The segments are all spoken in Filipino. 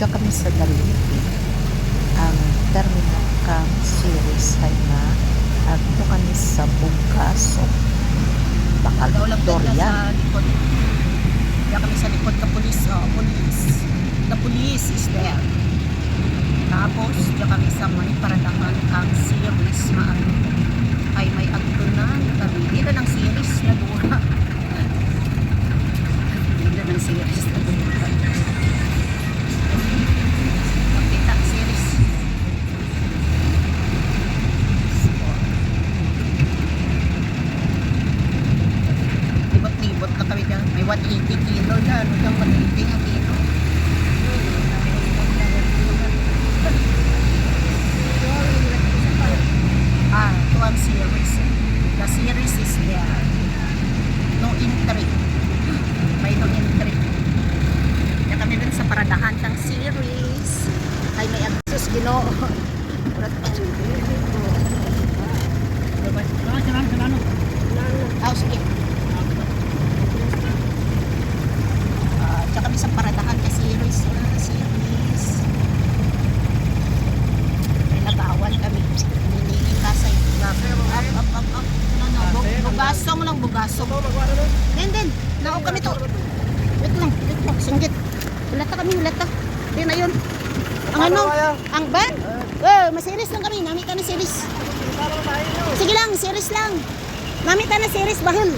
Diyan kami sa Dalipi. Ang terminal cam series ay na at ito kami sa Bugaso. Bakal Victoria. Kaya kami sa likod ka pulis. Oh, police. The police is there. Tapos, diyan kami sa may paradahan ang series na ano, ay may agtunan kami. Dito ng series na dura. Dito ng series na Thank you. Sige lang, series lang. Nami ka na series, bahil.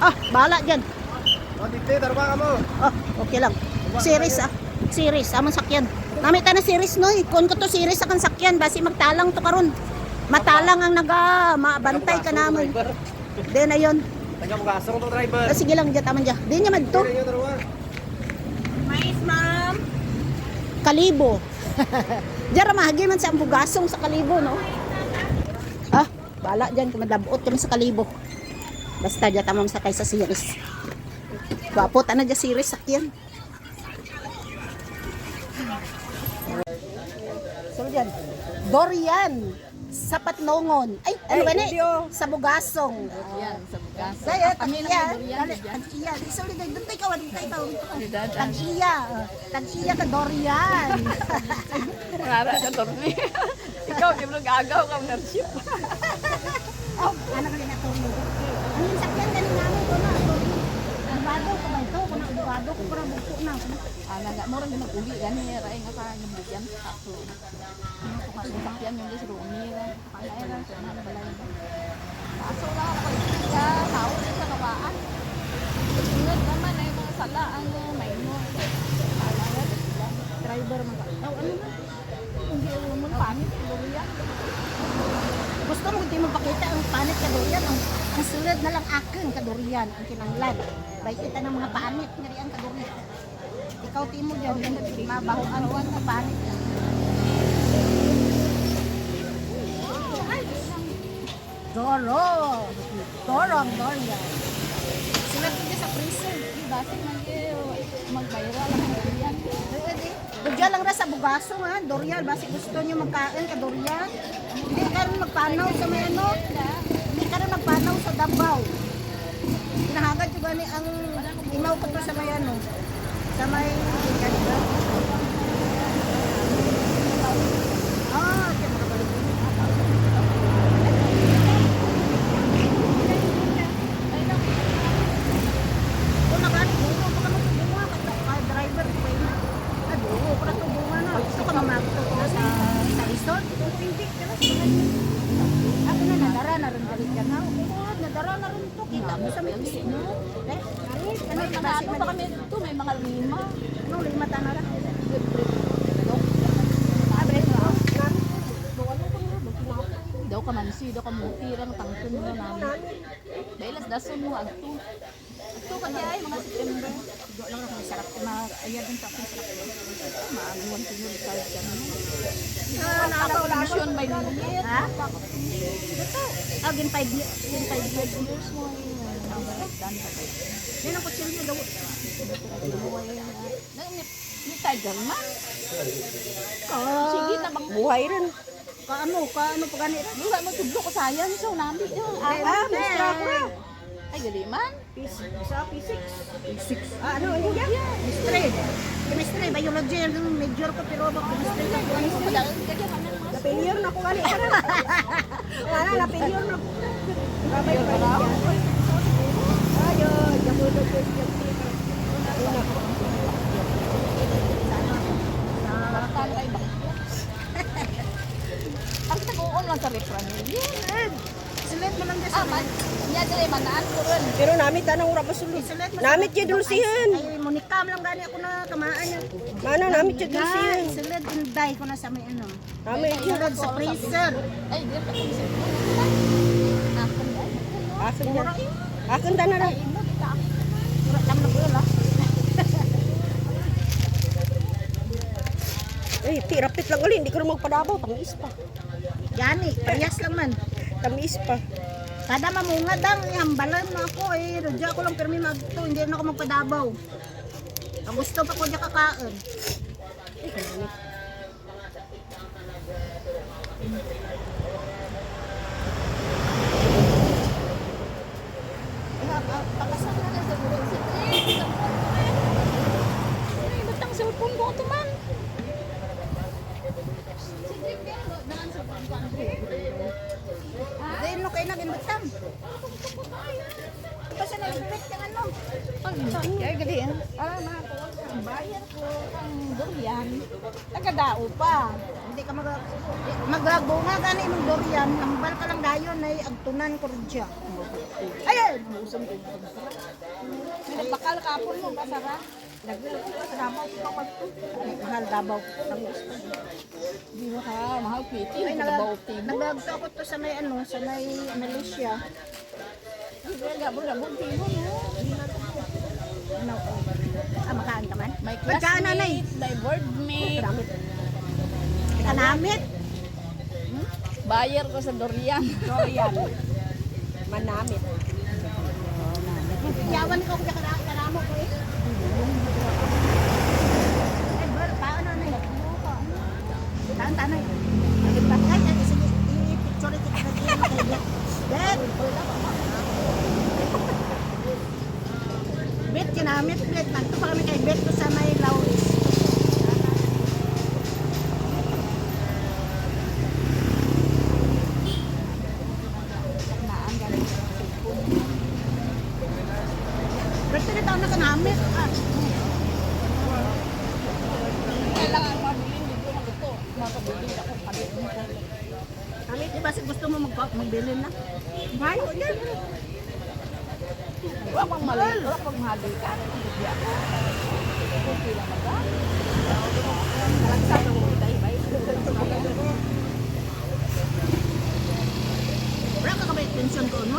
Ah, bahala dyan. Oh, okay lang. Series ah. Series, amon sakyan. Nami ta na series no. Kun ko to series akan sakyan basi magtalang to karon. Matalang ang naga mabantay ka naman. Then ayon. Taga-bugasong to driver. Ah, sige lang diya taman diya. Di niya madto. Mais, ma'am. Kalibo. Diyan mahagi man sa ambugasong sa kalibo no. Ah, bala diyan kumadabot kami sa kalibo. Basta diya tamang sakay sa series. Gwapo ta na diya series sakyan. So diyan. Dorian sa Patnongon. Ay, ano ba ni? Sa Bugasong. Yan, sa bugas. Kaya, Kami tag-iya. dyan. tag-iya. Sorry, doon tayo kawan. Tayo kawan. Dyan. Tag-iya. Tag-iya ka Dorian. Marara sa torni. Ikaw, di mo nag-agaw ka, nurship. Oh, ano ka rin ito? Ano yung sakyan galing namin ko na? Abado ko ba ito? Kung abado ko para buko na. Ana nga, mo rin din mag-uli. Gani, ray nga ka, yung bugyan. Ako. Ano ko kasi sakyan yung lis rumi. Panay lang siya na balay. Kaso lang ako ka, tao din sa kabaan. Sunod naman ay mga sala ang may mo. Ala nga, driver ka. Oh, ano na? Hindi mo pamit, durian. Gusto mo hindi mo pakita ang panit ka Dorian. Ang, ang sulod na lang akin ka Dorian. Ang kinanglan. Baik kita ng mga panit. Ngari ang ka Dorian. Ikaw timo dyan. Mabahuan ko ang panit. Doro. Doro ang Dorian. Sila ko sa freezer. Di base man kayo magbayra lang ang Dugya lang ra sa bugaso nga, Dorian. Basi gusto niyo magkain ka Dorian. Hindi ka rin magpanaw sa may ano. Hindi ka rin magpanaw sa Davao. Hinahagad yung gani ang inaw ko sa may ano. Sa may kanila. Ah, kaya makabalik din. Kung nagani, bunga pa ka bunga. Kaya driver ko ba yun? Ay, bunga pa ka bunga na. Gusto ka mamagto ko sa sa resort? Hindi ka na sa Ako na, nadara na rin galit ka na. Oo, nadara na rin to. Kita mo sa may no? Eh, alis, ano May yung mga ano pa kami dito, may mga lima. No, lima ta na lang. Daw ka mutirang tangkon mo namin. Dahil dason mo, agto. Agto ka niya ay mga September. Do lang ako sarap na ayad din sa sarap ko. Maaguan ko yung recard ka na. Ah, Ako mission by minute. Ha? Ito. Ah, gin 5 years. Gin 5 years. Mo. Ang dan ka ba? Yan ang kutsilyo daw. Ni Tiger man. Ka, Sige na bang buhay rin. Ka ano, ka ano pa gani rin. Wala mo tudlo ko sayang so nabi yung Ah, ah, Mr. Akra. Ay gali man. P6. Sa P6. P6. Ah, ano, ano yan? Chemistry. Chemistry. Roger, yung major ko pero ako gusto ko. Napiliyor na ko gali. Wala, napiliyor na ko. Babay pa rin yan. Ayun, jamulo ko siya. Ang lang sa refranilyo. Select mo lang Ah, sa man. Niya dali manaan ko rin. Pero namit anong ura pasulod. Mo Namit yun dulsihan. Ay, munikam lang gani ako na tamaan niya. Mana namit yun dulsihan. And die ko na sa may ano. Namit. Select sa freezer. Ay, di pa mo. Akin yan. Akin ta na ka. Mura lang na ah. Eh, tirapit lang ulit. Hindi ko na magpadabaw. Tamis pa. Yani, parehas lang man. Tamis pa. Kada mamungad ang hambalan mo ako eh. Radya ko lang permi magto, hindi na ako magpadabaw. Ang gusto pa ko dyan kakain. Pakasal na lang sa buwan si Trix. Ay, ba't ang cellphone mo ito man? Si Trix, kaya no, naan sa buwan ko, Andre? Dahil no kayo Kasi naligpit ka ano. Kaya gali yan. Ah, mga ang bayan ko, ang durian. Tagadao pa. Hindi ka mag magbunga gani mong durian, hambal ka lang dayon ay agtunan ko rin siya. Ayun! Bakal kapon mo, basara. Nagbilog ko sa Davao ko pag Ay, mahal Davao. Ang gusto. Di ba ka, mahal piti, Ay, ako to sa may ano, sa may Malaysia. Di ba, gabol-gabol timo, no? Ano? Ah, makaan ka man? Nay. classmate, may board mate. Kanamit. Buyer ko sa durian. Dorian. Manamit. Yawan ko kaya kana kanamo ko. Eh, bar, paano na yun? Taan tanay. Ay, ay, sige, i-picture kita na diyan kay Bet. Kinamit, Bet. Nagto pa kami kay Bet ko sa may Lauris. Naan galing sa cellphone. Bet, tinitaw na kanamit. Ah, Kailangan mabilin, hindi ko magusto. Mapabilin ako, pabilin ko. kami, di ba si gusto mo mag magbilin na? Bayo, yan. Wala pang mali, wala pang mali ka. Hindi ako. Okay lang ba? Kalagsan ako tayo, bay. Wala ka kabay attention ko, no?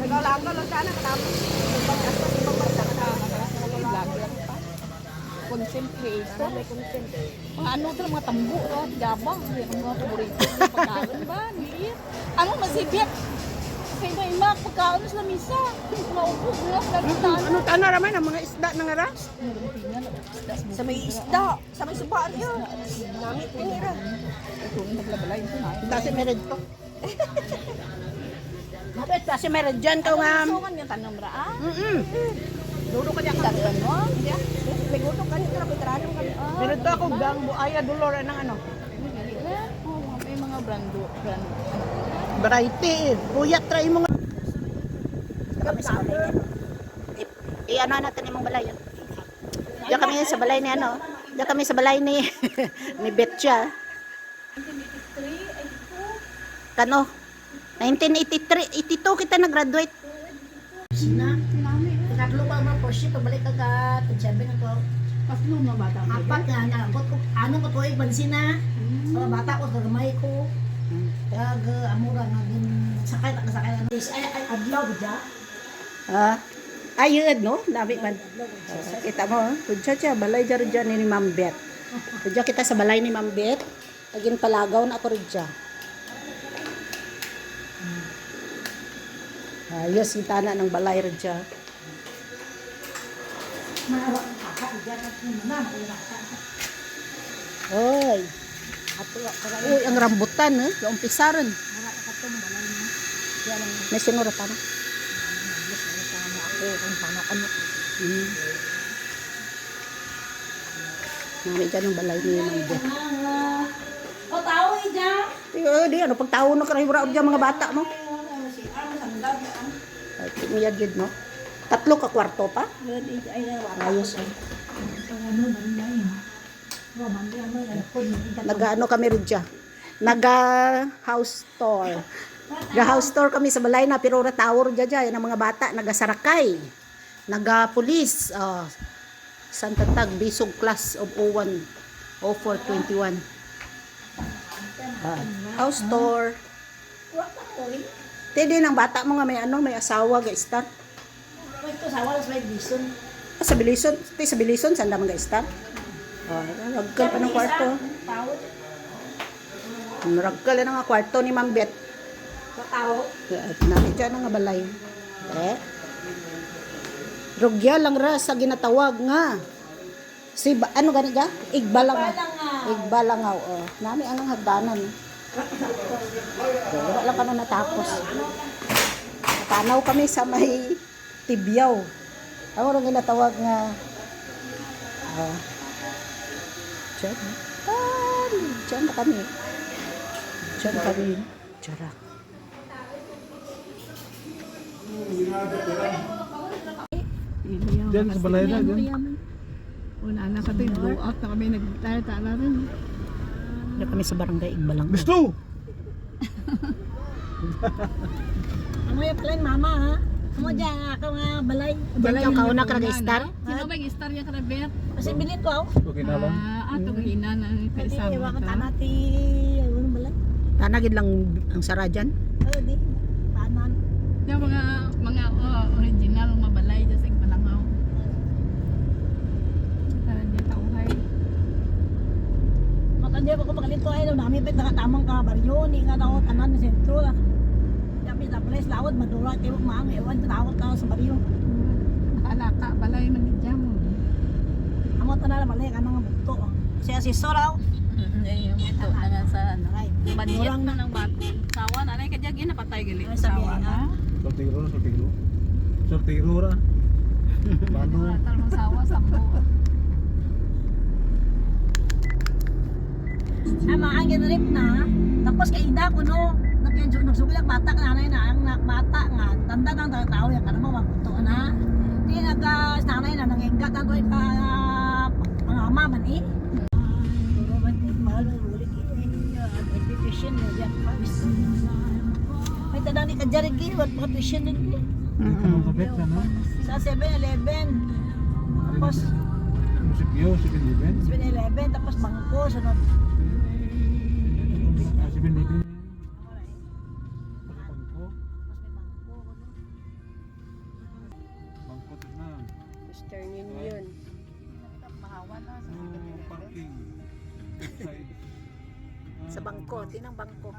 Nagalaga lang sana katapos. Pagkastas ibang bansa ka na. Vlog lang pa. May content. Mga ano ito, mga tambo, oh, jabang, yan ang mga paborito. Yung Pagkain ba? Liit. Ano, masibit. Kaya ba, imak, pagkain sa lamisa. Maupo, gulap, lalitan. Ano tana raman ang mga isda ng ara? Sa may isda, sa may subaan yun. Namit pinira. Ito, naglabalay ito na. Kasi meron to. Mabit, kasi meron dyan ka nga. So, kan yung tanong raan. Mm-mm. Dulo ka diyan ka. Dagdan mo. May gutok ka nito, veteranong kami. Meron to ako gang buaya dolor ng ano. May mga brando. brando. Variety. Puyat try mo nga. Kami sa balay. I-ano natin yung balay. yun. Diyan kami sa balay ni ano. Diyan kami sa balay ni ni Betcha. Kano? 1983, 82 kita nag-graduate. Na, Mga Porsche, pabalik ka ka, tagsabi na ko. Mas luma bata. Apat nga, ko, ano ko to, bansin na. Mga bata ko, kagamay ko. Kag, amura nga, din, sakay, takasakay, ano. Ay, ay, adlaw, ba Ah, ayun, no? Dami man. Ah, kita mo, tudya siya, balay dyan dyan ni Ma'am Bet. Tudya kita sa balay ni Ma'am Bet. Agin palagaw na ako rin dyan. Ayos, kita na ng balay rin dyan. Oy. Uy, ang rambutan, eh. Yung pisaran. May sinura pa na. Ano. Hmm. Nami dyan ang balay ni Mang Beth. O, tao eh, dyan. Eh, di ano, pag tao na karahibra dyan mga bata mo. Ay, yun mo. Tatlo ka kwarto pa? Ayos eh. Nag-ano kami rin dyan. Naga-house tour. Naga-house tour kami sa balay na tower dyan dyan. Ang mga bata, naga-sarakay. Naga-police. Oh, Santa Tag, Bisog Class of 01, 0421. Ah, house tour. Tede ng bata mo nga may ano, may asawa, ga-star. Ito, sawa lang sa may bison. Ah, sa Bilison, ti sa Bilison, saan naman ga-star? Oh, ragkal pa ng kwarto. Tao. Ragkal na nga kwarto ni Ma'am Bet. Sa tao. Namin dyan nga balay. Eh? Rugya lang ra sa ginatawag nga. Si ba, ano gani ga? Igbalangaw. Igbalangaw. Oh. Nami ang hagdanan. Wala lang kano natapos. Natanaw kami sa may tibyaw. Ako rin ginatawag nga ah, Diyan. Ah, diyan na kami. Diyan kami. Charak. Diyan sa balay na. Una na ka tayo, blow out na kami, nagtara-tara rin. Diyan kami sa barangay Igbalangaw. Gusto! Amo yung pala yung mama, ha? Amo dyan, ako nga balay. Diyan yung kauna ka nag-star? Sino ba yung star yung karabet? Kasi bilit ko, ako. Okay na lang. Ah, ato hina na Hindi, kaisama iwa ka tanati. Ano balay? Tanagid lang ang sara dyan. Oo, di. Tanan. Yung mga mga oh, original mabalay dyan sa Igbalangaw. Tara dyan tauhay. Matanda ko makalito ay namin pet nakatamang ka baryo ni nga daw tanan sa sentro. Kami na place lawad madura kay maang ewan tawag ka sa baryo. Nakalaka, balay man dyan mo. Amo tanan balay ka nga bukto. Siya si Soraw. Ay, yung ito na nga sa ano. Ay, Baniyat na ng bato. Sawa na, anay ka dyan, ginapatay gali. Ay, sabi, Sawa na. Sortiro sortiro. Sortiro ra. Paano? Talagang sawa, sambo. Ama ang ginrip na. Tapos kay ida ko no nag-enjoy, nagsugilag, bata ka nanay na, ang bata nga, tanda ng tao, yan ka naman, mabuto na. Di nag, nanay na, nangenggat, ang doon eh, ka, mga maman eh. May tanang ni Kajarik eh, wag mga tuition din eh. Sa 7-Eleven. Tapos, 7-Eleven, tapos bangko, sunod. 7-Eleven.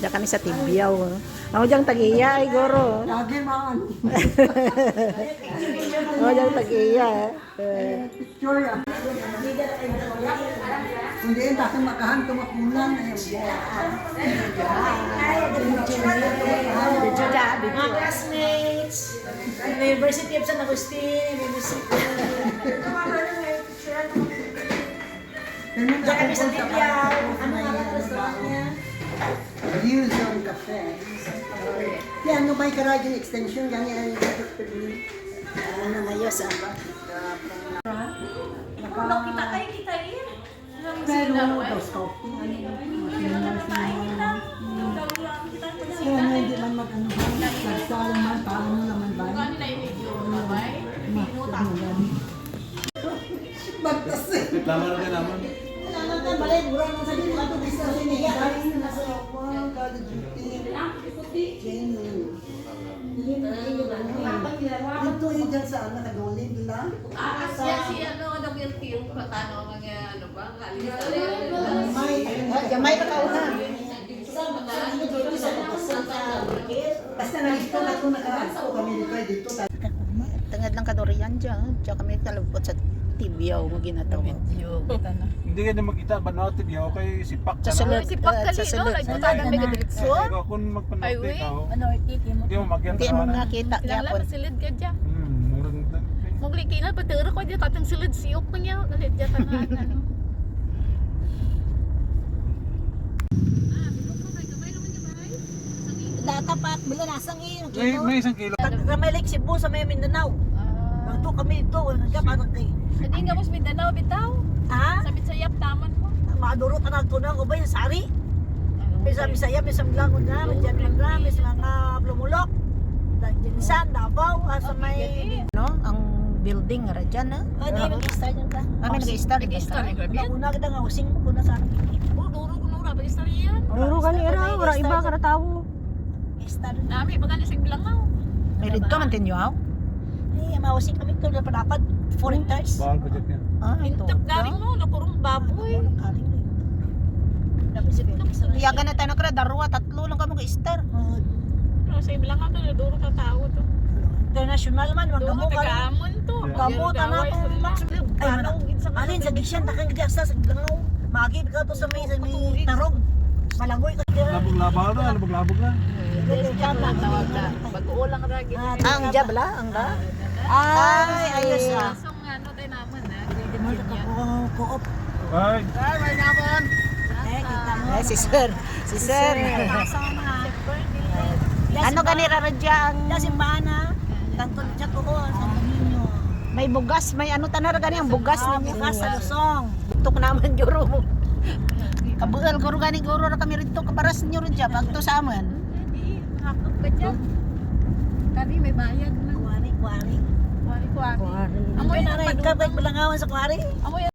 Diyan kami sa Tibyaw. Ako diyang tagiya, ay goro. Lagi man. Ako diyang tagiya. eh. Hindi, basta makahan tumakunan. Dito dyan, Mga classmates, University of San Agustin, University. Diyan kami sa Tibiao. Ano nga restaurant niya? Views on Cafe. Yan, no may karadyo extension, yan yan. Ano na mayos ah. kita kayo, kita yun. Pero, those coffee. Kaya nga hindi man mag-ano ba, nagsala man, paano naman ba? Bagtas eh. Reklamo na din naman. Kailangan ka balay, mura nang sabihin yun dyan sa anak, kagawin nila. Jamay na kauna. Ano dito sa labas? Basta na dito na ito, nakaransa ko kami dito, dito. Tangad lang ka durian dyan. Tsaka kami kalabot sa tibyaw mo ginatawa. Hindi ka na magkita ba na tibyaw kay si Pak Sa. Si ah, Pak sa Kali, no? sulod. Nagpuntagan may kadiritso. Ikaw kung Ay, magpanawti uy. ka, oh. Ano, hindi mo magyanta Hindi mo nga kita Ilang lang gyapon. silid ka dyan. Hmm, murang Mugli kina paturo ko dyan tatang silid siyok pa niya. Galit dyan tanan. ano. Datapat, bila nasang iyo. May, may isang kilo. Ramay like Cebu sa may Mindanao. Ah. Magto kami dito, nagkaparang kay. Hindi nga mas Mindanao bitaw. Ha? Sa Bitsayap taman mo. Maduro ka na ito na ko ba yung sari? May sa Bisaya, may sa Mlangon na, may man na, may sa mga Plumulok. Jinsan, Davao, ah, sa may... No? Ang building ra dyan na. Ah, di, mag-start yun ka. Kami nag-start. Nag-star ni Grabe. Una ka nga, using mo ko na sa akin. Oh, duro ko nura pa istorya yan. Duro ka ni Ira, wala iba ka na tao. Start. Nami pa gani sig bilangaw. May rito man tinyo haw. Eh, mawasing kami ito na padapat. Foreign cars. Bawal budget niya. Ah, ito. Mintok galing mo nakurong baboy. Bebe sa Iyagan na tayo na kaya darwa, tatlo lang kamo ka-star. Pero sa bilangaw to duro ka tao to. International man, Duro magdamo ka ka. kaamon to. Kamot na ako, Max. Ay, mana. Alin, sa gisyan, takang gasa, sa langaw. Magi ka to sa may, sa may tarog. Malangoy ka. Na, labog-labog na. Tawag na. Bago lang ragi. Ang jabla, ang ga. Ay, ayos ah. So nga no tayo naman ha. Grade. Koop. Ay, Eh, kita mo. Ay, si sir. Si sir. Ano ganira ra dyan? Yung simbahan Tanto siya ko ko sa Dominio. May bugas, may ano tanar gani ang bugas na bukas sa Lusong. Tuk naman juro mo. Kabugal guro gani guro ra kami rito kaparas nyo rin dyan. Pagto sa. Hindi, nakakap ka dyan. Kani may bayad na. Kuwari, kuwari. Kuwari, kuwari. Amoy na rin. Malangawan sa kuwari? Amoy